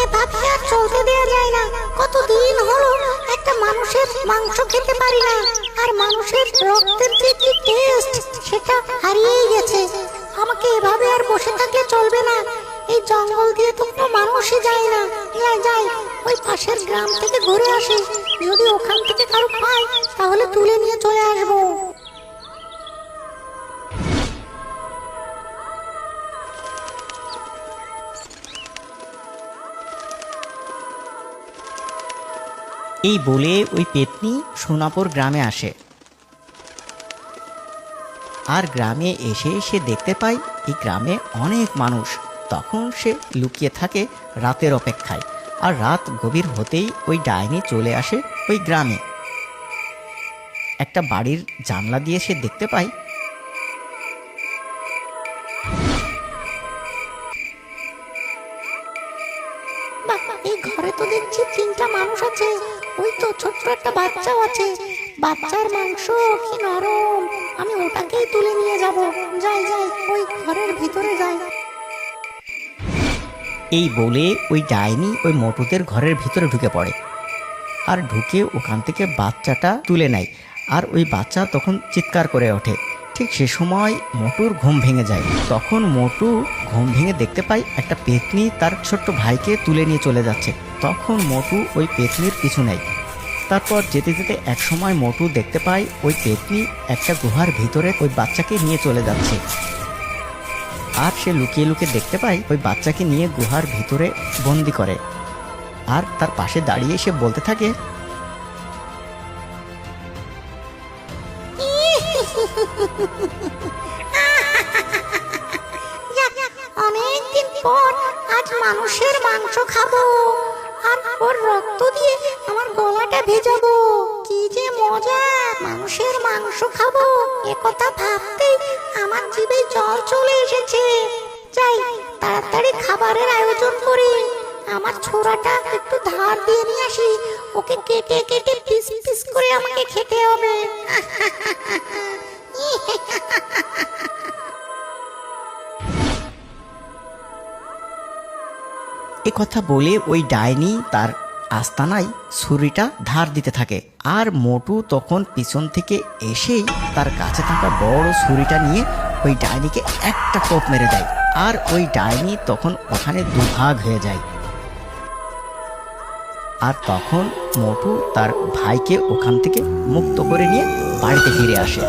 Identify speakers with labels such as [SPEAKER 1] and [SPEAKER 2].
[SPEAKER 1] এভাবে আর চলতে দেওয়া যায় না। কতদিন হলো একটা মানুষের মাংস খেতে পারি না। আর মানুষের রক্তের যে কি টেস্ট সেটা হারিয়েই গেছে। আমাকে এভাবে আর বসে থাকলে চলবে না। এই জঙ্গল দিয়ে তো কোনো মানুষই যায় না। যাই যাই, ওই পাশের গ্রাম থেকে ঘুরে আসি। যদি ওখান থেকে কারও পাই তাহলে তুলে
[SPEAKER 2] এই বলে ওই পেতনি সোনাপুর গ্রামে আসে। আর গ্রামে এসে সে দেখতে পায়, এই গ্রামে অনেক মানুষ। তখন সে লুকিয়ে থাকে রাতের অপেক্ষায়। আর রাত গভীর হতেই ওই ডাইনি চলে আসে ওই গ্রামে। একটা বাড়ির জানলা দিয়ে সে দেখতে পায়
[SPEAKER 1] এই ঘরে তো দেখছি তিনটা মানুষ আছে। ওই তো ছোট্ট একটা বাচ্চাও আছে। বাচ্চার মাংস কি নরম। আমি ওটাকেই তুলে নিয়ে যাব। যাই যাই, ওই ঘরের ভিতরে যাই।
[SPEAKER 2] এই বলে ওই ডাইনি ওই মোটুদের ঘরের ভিতরে ঢুকে পড়ে। আর ঢুকে ওখান থেকে বাচ্চাটা তুলে নেয়। আর ওই বাচ্চা তখন চিৎকার করে ওঠে। ঠিক সে সময় মোটুর ঘুম ভেঙে যায়। তখন মোটু ঘুম ভেঙে দেখতে পায় একটা পেতনি তার ছোট্ট ভাইকে তুলে নিয়ে চলে যাচ্ছে। তখন মটু ওই পেতনির পিছু নেয়। তারপর যেতে যেতে এক সময় মোটু দেখতে পায় ওই পেতনি একটা গুহার ভিতরে ওই বাচ্চাকে নিয়ে চলে যাচ্ছে। আর সে লুকিয়ে লুকিয়ে দেখতে পায় ওই বাচ্চাকে নিয়ে গুহার ভিতরে বন্দি করে। আর তার পাশে দাঁড়িয়ে সে বলতে থাকে
[SPEAKER 1] অনেকদিন পর আজ মানুষের মাংস খাব। আর ওর রক্ত দিয়ে আমার গলাটা ভেজাবো। কি যে মজা, মানুষের মাংস খাব। এ কথা ভাবতেই আমার জিভে জল চলে এসেছে। যাই, তাড়াতাড়ি খাবারের আয়োজন করি। আমার ছোড়াটা একটু ধার দিয়ে নিয়ে আসি। ওকে কেটে কেটে পিস পিস করে আমাকে খেতে হবে।
[SPEAKER 2] কথা বলে ওই ডাইনি তার আস্তানায় ছুরিটা ধার দিতে থাকে। আর মোটু তখন পিছন থেকে এসেই তার কাছে থাকা বড় ছুরিটা নিয়ে ওই ডাইনিকে একটা কোপ মেরে দেয়। আর ওই ডাইনি তখন ওখানে দুভাগ হয়ে যায়। আর তখন মোটু তার ভাইকে ওখান থেকে মুক্ত করে নিয়ে বাড়িতে ফিরে আসে।